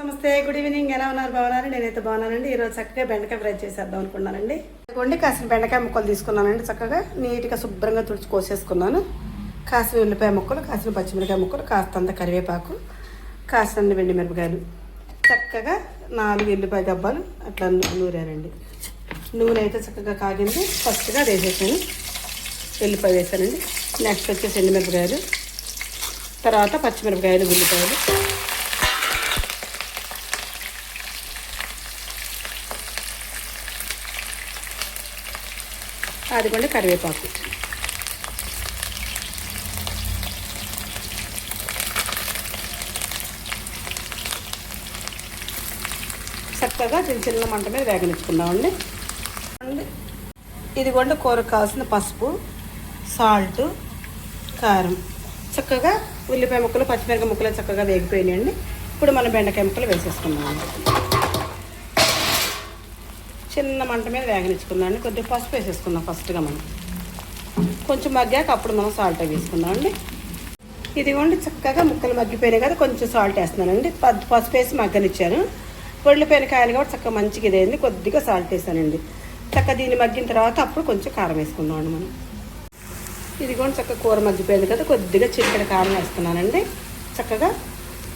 నమస్తే good evening ఎలా ఉన్నారు? బాగున్నారు? నేనైతే బాగున్నానండి. ఈరోజు చక్కగా బెండకాయ ఫ్రై చేసేద్దాం అనుకున్నానండి. ఇదిగోండి కాసిన బెండకాయ ముక్కలు తీసుకున్నానండి చక్కగా. నీట్గా శుభ్రంగా తుడిచి కోసేసుకున్నాను. కాసిన ఉల్లిపాయ ముక్కలు కాసిన పచ్చిమిరకాయ ముక్కలు కాస్తంత కరివేపాకు కాసిన వెండి మిరపకాయలు. చక్కగా నాలుగు ఉల్లిపాయ డబ్బాలు అట్లా నూరానండి నూనె అయితే చక్కగా కాగింది. ఫస్ట్గా అది వేసేసాను. ఎల్లిపాయ వేసానండి. నెక్స్ట్ వచ్చేసి ఎండుమిరపకాయలు. తర్వాత పచ్చిమిరపకాయలు ఉల్లిపాయలు. అదిగోండి కరివేపాకు. చక్కగా చిన్న చిన్న మంట మీద వేగనిచ్చుకుందామండి. అండి ఇదిగోండి కూరకు కావాల్సిన పసుపు సాల్ట్ కారం. చక్కగా ఉల్లిపాయ ముక్కలు పచ్చిమిరపకాయ ముక్కలు చక్కగా వేగిపోయినాయండి. ఇప్పుడు మనం బెండకాయ ముక్కలు వేసేసుకుందామండి. చిన్న మంట మీద వేగనిచ్చుకుందాం కొద్దిగా పసుపు వేసేసుకుందాం ఫస్ట్గా మనం. కొంచెం మగ్గాక అప్పుడు మనం సాల్ట్ వేసుకుందాం అండి. ఇదిగోండి చక్కగా ముక్కలు మగ్గిపోయినాయి కదా కొంచెం సాల్ట్ వేస్తున్నానండి. పసుపు వేసి మగ్గనిచ్చాను. పొడిలిపోయిన కాయలు కాబట్టి చక్కగా మంచిగా ఇదైంది. కొద్దిగా సాల్ట్ వేసానండి. చక్కగా దీన్ని మగ్గిన తర్వాత అప్పుడు కొంచెం కారం వేసుకుందామండి మనం. ఇదిగోండి చక్కగా కూర మగ్గిపోయింది కదా కొద్దిగా చిక్కడ కారం వేస్తున్నానండి. చక్కగా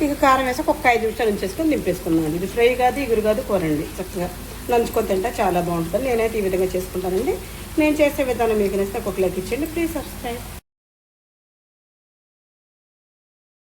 ఇక కారం వేసాక ఒక ఐదు నిమిషాలు ఉంచేసుకొని నింపేసుకున్నాను ఇది ఫ్రై కాదు ఇగురు కాదు కూర అండి. చక్కగా నంచుకొని తింటే చాలా బాగుంటుంది. నేనైతే ఈ విధంగా చేసుకుంటానండి. నేను చేసే విధానం మీకు నచ్చితే ఒక లైక్ ఇచ్చేయండి. Please subscribe